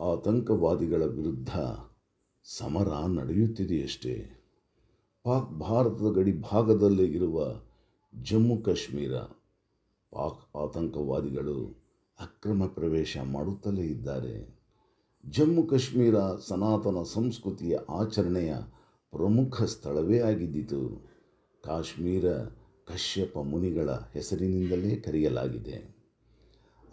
ಆತಂಕವಾದಿಗಳ ವಿರುದ್ಧ ಸಮರ ನಡೆಯುತ್ತಿದೆಯಷ್ಟೇ. ಪಾಕ್ ಭಾರತದ ಗಡಿ ಭಾಗದಲ್ಲೇ ಇರುವ ಜಮ್ಮು ಕಾಶ್ಮೀರ ಪಾಕ್ ಆತಂಕವಾದಿಗಳು ಅಕ್ರಮ ಪ್ರವೇಶ ಮಾಡುತ್ತಲೇ ಇದ್ದಾರೆ. ಜಮ್ಮು ಕಾಶ್ಮೀರ ಸನಾತನ ಸಂಸ್ಕೃತಿಯ ಆಚರಣೆಯ ಪ್ರಮುಖ ಸ್ಥಳವೇ ಆಗಿದ್ದಿತು ಕಾಶ್ಮೀರ ಕಶ್ಯಪ ಮುನಿಗಳ ಹೆಸರಿನಿಂದಲೇ ಕರೆಯಲಾಗಿದೆ.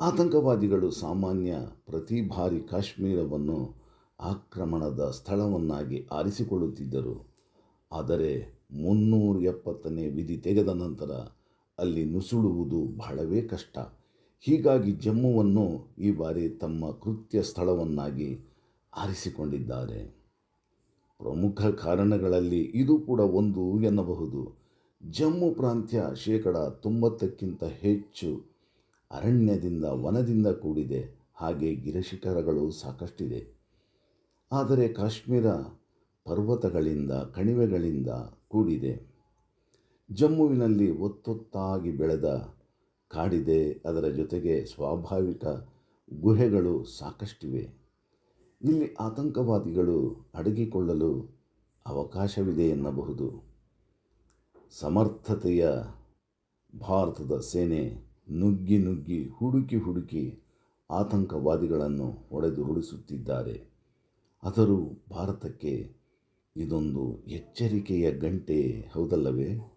ಆತಂಕವಾದಿಗಳು ಸಾಮಾನ್ಯ ಪ್ರತಿ ಬಾರಿ ಕಾಶ್ಮೀರವನ್ನು ಆಕ್ರಮಣದ ಸ್ಥಳವನ್ನಾಗಿ ಆರಿಸಿಕೊಳ್ಳುತ್ತಿದ್ದರು. ಆದರೆ ಮುನ್ನೂರ ಎಪ್ಪತ್ತನೇ ವಿಧಿ ತೆಗೆದ ನಂತರ ಅಲ್ಲಿ ನುಸುಳುವುದು ಬಹಳವೇ ಕಷ್ಟ. ಹೀಗಾಗಿ ಜಮ್ಮುವನ್ನು ಈ ಬಾರಿ ತಮ್ಮ ಕೃತ್ಯ ಸ್ಥಳವನ್ನಾಗಿ ಆರಿಸಿಕೊಂಡಿದ್ದಾರೆ. ಪ್ರಮುಖ ಕಾರಣಗಳಲ್ಲಿ ಇದು ಕೂಡ ಒಂದು ಎನ್ನಬಹುದು. ಜಮ್ಮು ಪ್ರಾಂತ್ಯ ಶೇಕಡ ತೊಂಬತ್ತಕ್ಕಿಂತ ಹೆಚ್ಚು ಅರಣ್ಯದಿಂದ ವನದಿಂದ ಕೂಡಿದೆ. ಹಾಗೆ ಗಿರಶಿಖರಗಳು ಸಾಕಷ್ಟಿದೆ. ಆದರೆ ಕಾಶ್ಮೀರ ಪರ್ವತಗಳಿಂದ, ಕಣಿವೆಗಳಿಂದ ಕೂಡಿದೆ. ಜಮ್ಮುವಿನಲ್ಲಿ ಒತ್ತೊತ್ತಾಗಿ ಬೆಳೆದ ಕಾಡಿದೆ. ಅದರ ಜೊತೆಗೆ ಸ್ವಾಭಾವಿಕ ಗುಹೆಗಳು ಸಾಕಷ್ಟಿವೆ. ಇಲ್ಲಿ ಆತಂಕವಾದಿಗಳು ಅಡಗಿಕೊಳ್ಳಲು ಅವಕಾಶವಿದೆ ಎನ್ನಬಹುದು. ಸಮರ್ಥತೆಯ ಭಾರತದ ಸೇನೆ ನುಗ್ಗಿ ನುಗ್ಗಿ ಹುಡುಕಿ ಹುಡುಕಿ ಆತಂಕವಾದಿಗಳನ್ನು ಹೊಡೆದುರುಳಿಸುತ್ತಿದ್ದಾರೆ ಆದರೂ ಭಾರತಕ್ಕೆ ಇದೊಂದು ಎಚ್ಚರಿಕೆಯ ಗಂಟೆ ಹೌದಲ್ಲವೇ?